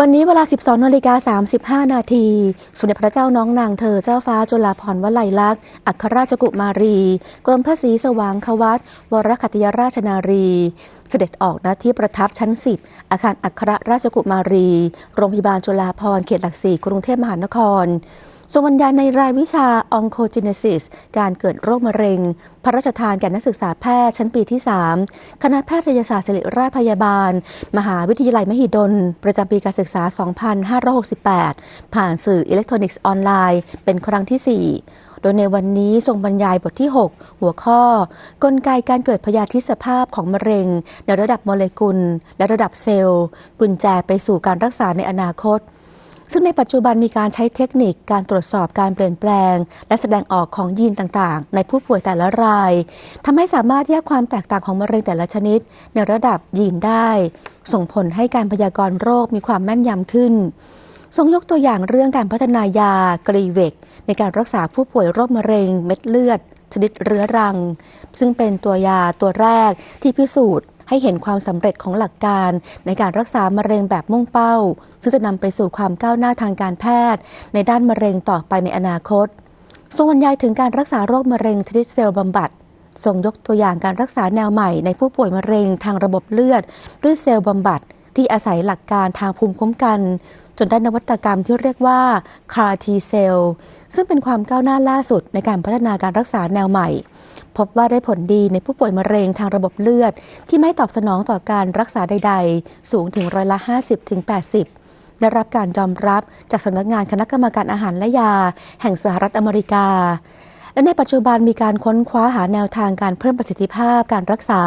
วันนี้เวลา 12นาฬิกา35 นาที สมเด็จพระเจ้าน้องนางเธอเจ้าฟ้าจุฬาภรณ์วลัยลักษณ์ อัครราชกุมารี กรมพระศรีสว่างควัตวรคัตยราชนารี เสด็จออกณที่ประทับชั้น 10 อาคารอัครราชกุมารี โรงพยาบาลจุฬาภรณ์เขตหลักสี่กรุงเทพมหานคร ทรงบรรยายในรายวิชา Oncogenesis การเกิดโรคมะเร็ง พระราชทานแก่นักศึกษาแพทย์ชั้นปีที่ 3 คณะแพทยศาสตร์ศิริราชพยาบาล มหาวิทยาลัยมหิดล ประจำปีการศึกษา 2568 ผ่านสื่ออิเล็กทรอนิกส์ออนไลน์ เป็นครั้งที่ 4โดยในวันนี้ทรงบรรยายบทที่ 6 หัวข้อ กลไกการเกิดพยาธิสภาพของมะเร็ง ในระดับโมเลกุล และระดับเซลล์ กุญแจไปสู่การรักษาในอนาคต ซึ่งในปัจจุบันมีการใช้เทคนิคการตรวจสอบการเปลี่ยนแปลง และแสดงออกของยีนต่างๆ ในผู้ป่วยแต่ละรายทำให้สามารถแยกความแตกต่างของมะเร็งแต่ละชนิด ในระดับยีนได้ ส่งผลให้การพยากรณ์โรคมีความแม่นยำขึ้นทรงยกตัวอย่างเรื่องการพัฒนายากรีเวก ในการรักษาผู้ป่วยโรคมะเร็ง เม็ดเลือด ชนิดเรื้อรัง ซึ่งเป็นตัวยาตัวแรกที่พิสูจน์ ให้เห็นความสำเร็จของหลักการในการรักษามะเร็งแบบมุ่งเป้า ซึ่งจะนำไปสู่ความก้าวหน้าทางการแพทย์ ในด้านมะเร็งต่อไปในอนาคต ทรงบรรยายถึงการรักษาโรคมะเร็งชนิดเซลล์บำบัดทรงยกตัวอย่างการรักษาแนวใหม่ในผู้ป่วยมะเร็งทางระบบเลือด ด้วยเซลล์บำบัดที่อาศัยหลักการทางภูมิคุ้มกัน จนได้นวัตกรรมที่เรียกว่า CAR T cell ซึ่งเป็นความก้าวหน้าล่าสุดในการพัฒนาการรักษาแนวใหม่ พบว่าได้ผลดีในผู้ป่วยมะเร็งทางระบบเลือด ที่ไม่ตอบสนองต่อการรักษาใด ๆ สูงถึงร้อยละ 50-80ได้รับการยอมรับจากสำนักงานคณะกรรมการอาหารและยา แห่งสหรัฐอเมริกา และในปัจจุบันมีการค้นคว้าหาแนวทางการเพิ่มประสิทธิภาพการรักษา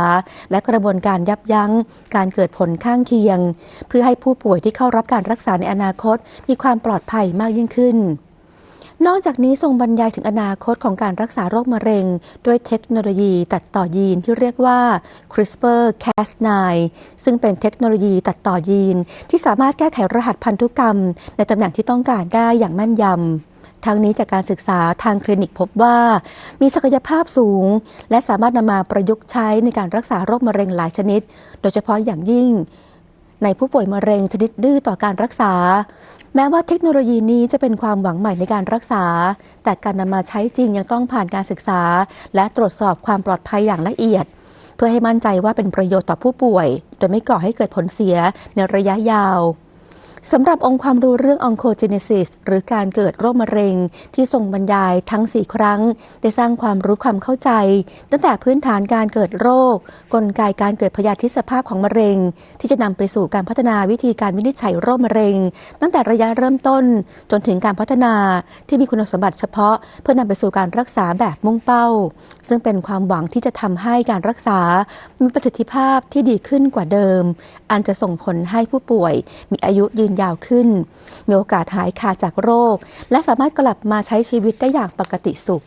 และกระบวนการยับยั้ง การเกิดผลข้างเคียง เพื่อให้ผู้ป่วยที่เข้ารับการรักษาในอนาคต มีความปลอดภัยมากยิ่งขึ้น นอกจากนี้ทรงบรรยายถึงอนาคตของการรักษาโรคมะเร็ง ด้วยเทคโนโลยีตัดต่อยีนที่เรียกว่า CRISPR-Cas9 ซึ่งเป็นเทคโนโลยีตัดต่อยีน ที่สามารถแก้ไขรหัสพันธุกรรม ในตำแหน่งที่ต้องการได้อย่างแม่นยำทั้งนี้จากการศึกษาทางคลินิกพบว่า มีศักยภาพสูง และสามารถนำมาประยุกต์ใช้ในการรักษาโรคมะเร็งหลายชนิด โดยเฉพาะอย่างยิ่ง ในผู้ป่วยมะเร็งชนิดดื้อต่อการรักษา แม้ว่าเทคโนโลยีนี้จะเป็นความหวังใหม่ในการรักษา แต่การนำมาใช้จริงยังต้องผ่านการศึกษา และตรวจสอบความปลอดภัยอย่างละเอียด เพื่อให้มั่นใจว่าเป็นประโยชน์ต่อผู้ป่วย โดยไม่ก่อให้เกิดผลเสียในระยะยาว สำหรับองค์ความรู้เรื่อง Oncogenesis หรือการเกิดโรคมะเร็ง ที่ทรงบรรยายทั้ง 4 ครั้ง ได้สร้างความรู้ความเข้าใจ ตั้งแต่พื้นฐานการเกิดโรค กลไกการเกิดพยาธิสภาพของมะเร็ง ที่จะนำไปสู่การพัฒนาวิธีการวินิจฉัยโรคมะเร็ง ตั้งแต่ระยะเริ่มต้นจนถึงการพัฒนาที่มีคุณสมบัติเฉพาะ เพื่อนำไปสู่การรักษาแบบมุ่งเป้า ซึ่งเป็นความหวังที่จะทำให้การรักษา มีประสิทธิภาพที่ดีขึ้นกว่าเดิม อันจะส่งผลให้ผู้ป่วย มีอายุยืนนยาวขึ้น มีโอกาสหายขาดจากโรค และสามารถกลับมาใช้ชีวิตได้อย่างปกติสุข